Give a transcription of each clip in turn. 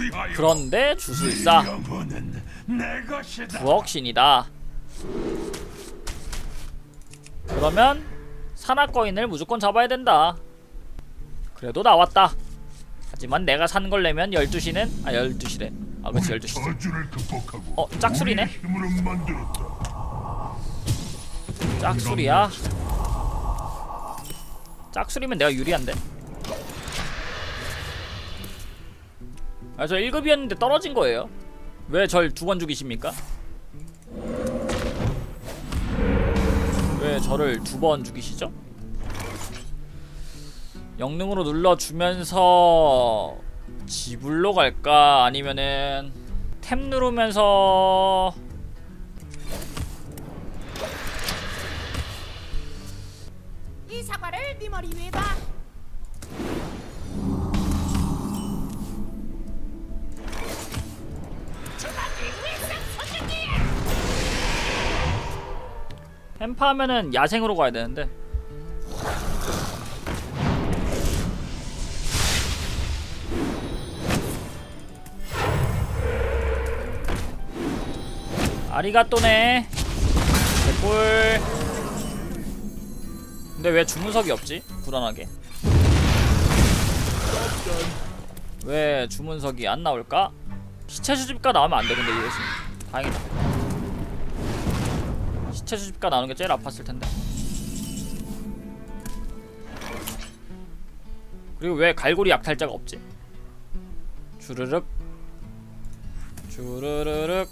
위하여 그런데 주술사. 부억신이다. 그러면 산악거인을 무조건 잡아야 된다. 그래도 나왔다. 하지만 내가 산 걸 내면 12시는 아 12시래. 아 그치 12시. 저주를 극복하고 어, 만들었다. 짝술이야. 짝술이면 내가 유리한데. 아 저 1급이었는데 떨어진 거예요. 왜 절 두 번 죽이십니까? 왜 저를 두 번 죽이시죠? 영능으로 눌러주면서 지불로 갈까 아니면은 탭 누르면서 이 사과를 네 머리 위에 봐. 햄파 하면은 야생으로 가야 되는데. 아리가또네. 개꿀. 근데 왜 주문석이 없지? 불안하게. 왜 주문석이 안 나올까? 시체 수집가 나오면 안돼 근데 이것은 다행이다 시체 수집가 나오는 게 제일 아팠을 텐데. 그리고 왜 갈고리 약탈자가 없지? 주르륵 주르르륵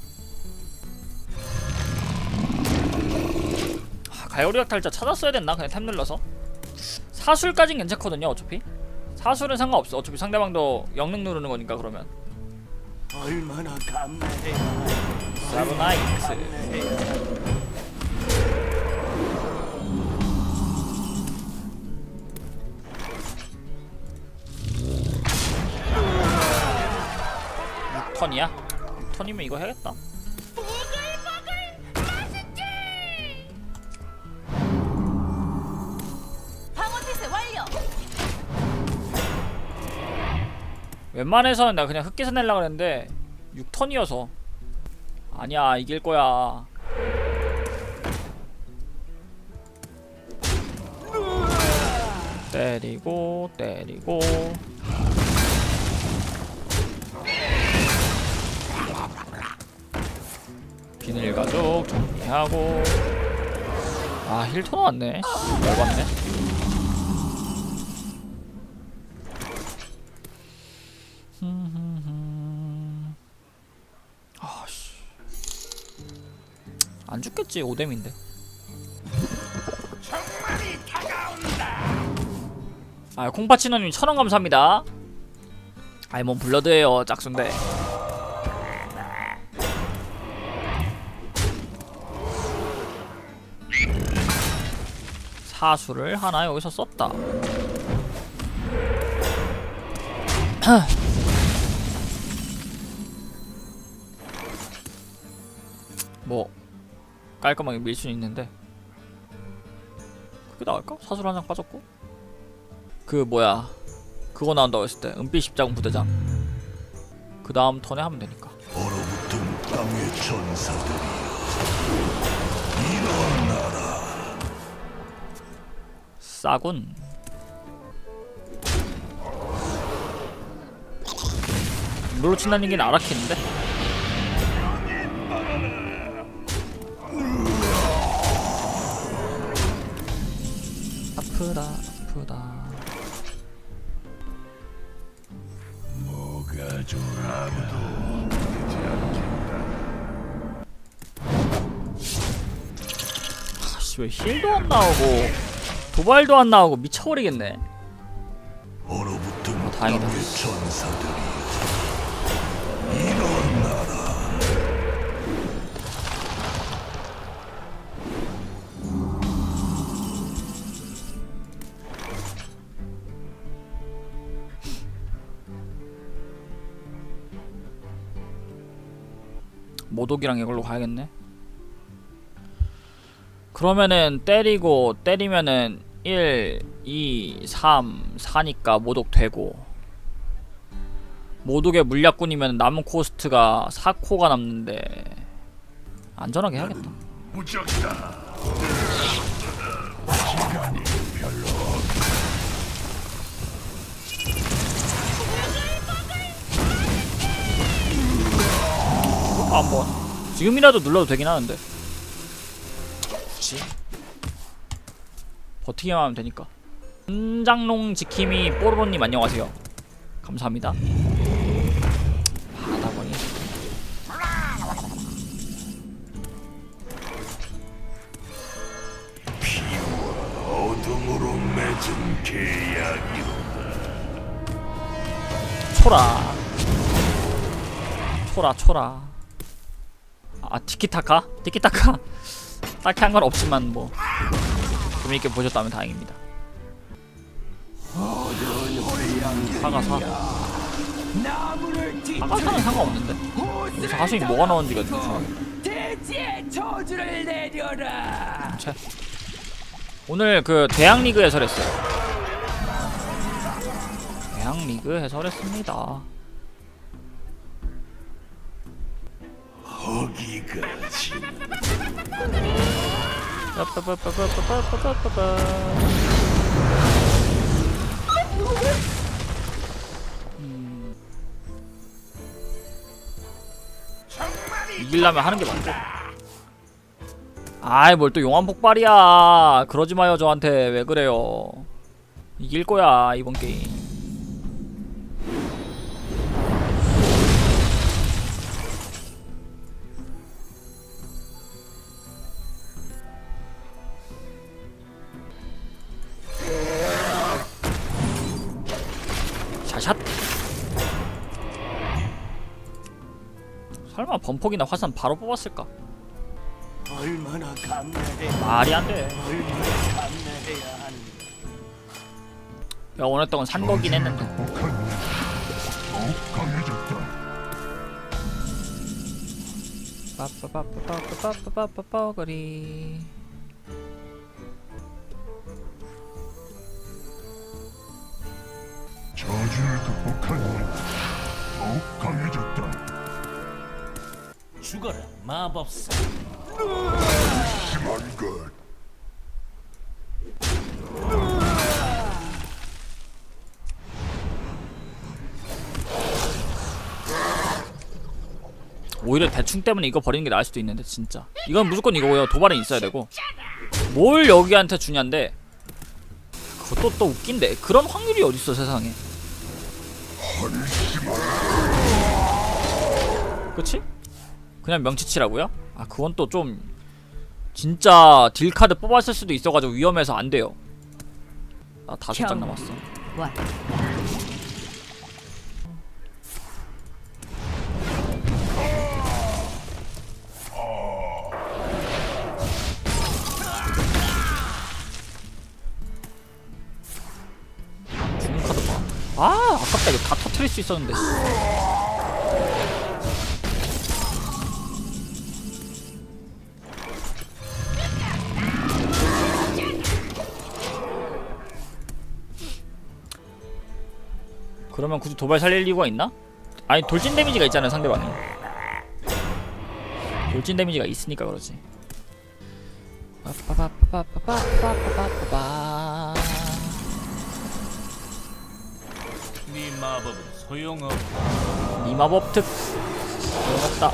아, 갈고리 약탈자 찾았어야 됐나? 그냥 탭 눌러서 사술까진 괜찮거든요 어차피 사술은 상관없어 어차피 상대방도 영능 누르는 거니까 그러면 얼마나 감사해. 사브나이트 턴이야? 6턴이면 이거 해야겠다. 웬만해서는 내가 그냥 흑기사 내려고 그랬는데 6턴이어서. 아니야 이길 거야. 때리고 때리고 가죽 정리하고. 아 힐터 나왔네. 열받네? 아씨. 안 죽겠지 오뎀인데. 아 콩파치노님 천원 감사합니다. 아이 뭔 블러드예요 짝순데 사수를 하나 여기서 썼다. 뭐 깔끔하게 밀 수는 있는데. 그게 나을까? 사술 한 장 빠졌고. 그 뭐야. 그거 나온다고 했을 때 은빛 십자군 부대장. 그 다음 턴에 하면 되니까. 얼어붙은 땅의 전사들이 싸군. 롤로 친다는 게 나락했는데? 아프다 아프다. 뭐가 좋아? 아무도 되지 않겠다. 아씨 왜 힐도 안 나오고 도발도 안 나오고 미쳐버리겠네 얼어붙은 다행이다. 모독이랑 이걸로 가야겠네. 그러면은 때리고 때리면은 1, 2, 3, 4니까 모독 되고. 모독의 물약꾼이면 남은 코스트가 4코가 남는데 안전하게 해야겠다. 무적이다. 한번. 지금이라도 눌러도 되긴 하는데 굳이 버티기만 하면 되니까. 은장롱 지킴이 뽀로로님 안녕하세요. 감사합니다. 바다거니. 어둠으로 맺은 계약이로다. 초라. 초라 초라. 아 티키타카? 티키타카 딱히 한 건 없지만 뭐 재미있게 보셨다면 다행입니다 사과 사 나무를 사과 사는 상관없는데 하수인 뭐가 나오는지가 좀 중요해. 채. 오늘 그 대학 리그 해설했어요. 대학 리그 해설했습니다. 진 이기려면 하는 게 맞고. 아이 뭘 또 용암 폭발이야. 그러지 마요 저한테 왜 그래요. 이길 거야 이번 게임. 설마 범폭이나 화산 바로 뽑았을까? 얼마나 감내해. 말이 안 돼. 얼마나 감내해야 하는. 야 오늘 동안 산 거긴 했는데. 극복한 더욱 강해졌다. 빠빠빠빠빠빠빠빠빠거리. 저주를 극복한 더욱 강해졌다. 죽어라 마법사. 심한 것. 오히려 대충 때문에 이거 버리는 게 나을 수도 있는데 진짜. 이건 무조건 이거고요. 도발은 있어야 되고. 뭘 여기한테 주냐인데. 그것도 또 웃긴데. 그런 확률이 어딨어 세상에. 그치? 그냥 명치치라고요? 아 그건 또 좀 진짜 딜 카드 뽑았을 수도 있어가지고 위험해서 안 돼요. 나 다섯 장 남았어. 죽은 카드 봐. 아 아깝다 이거 다 터트릴 수 있었는데. 그러면 굳이 도발 살릴 이유가 있나? 아니 돌진 데미지가 있잖아요 상대방이 돌진 데미지가 있으니까 그러지 네 마법은 소용없다. 네 마법 특 소용없다.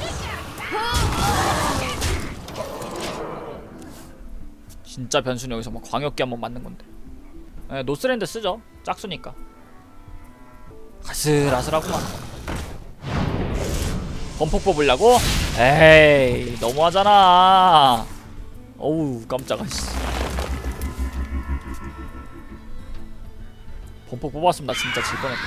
진짜 변수는 여기서 뭐 광역기 한번 맞는 건데. 네, 노스랜드 쓰죠. 짝수니까. 아슬아슬하구만. 범폭 뽑으려고? 에이 너무하잖아. 어우 깜짝아 씨. 범폭 뽑았으면 나 진짜 질 뻔했다.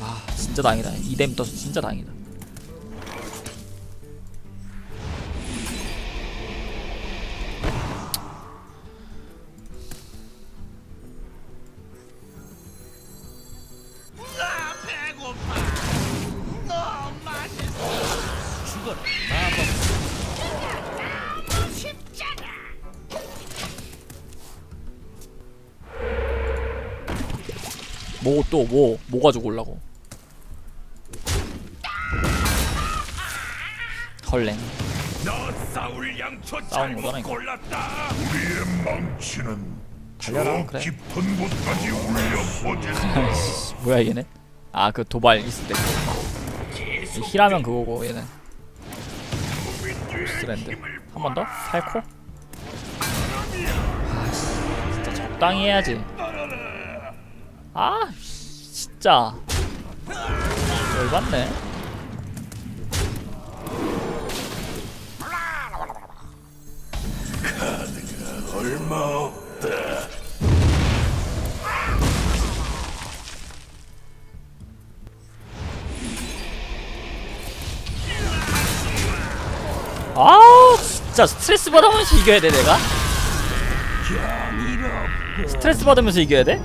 아. 진짜 다행이다. 이뎀 떠서 진짜 다행이다 뭐 또 뭐 뭐 가지고 올라고 헐랭 너 싸울 양초 싸우는 거잖아, 잘못 이거. 골랐다. 우리의 망치는 달려라, 저 그래. 깊은 곳까지. 뭐야 얘는 아그 도발 있을 때 힐하면 그거고 얘는 스랜드 한 번 더? 살코? 아 진짜 적당히 해야지 아 진짜 열받네 얼마 없다. 아 진짜 스트레스 받으면서 이겨야 돼 내가? 스트레스 받으면서 이겨야 돼?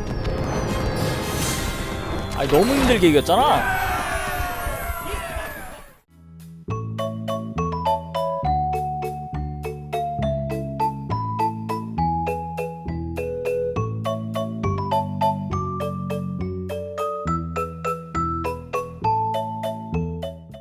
아니 너무 힘들게 이겼잖아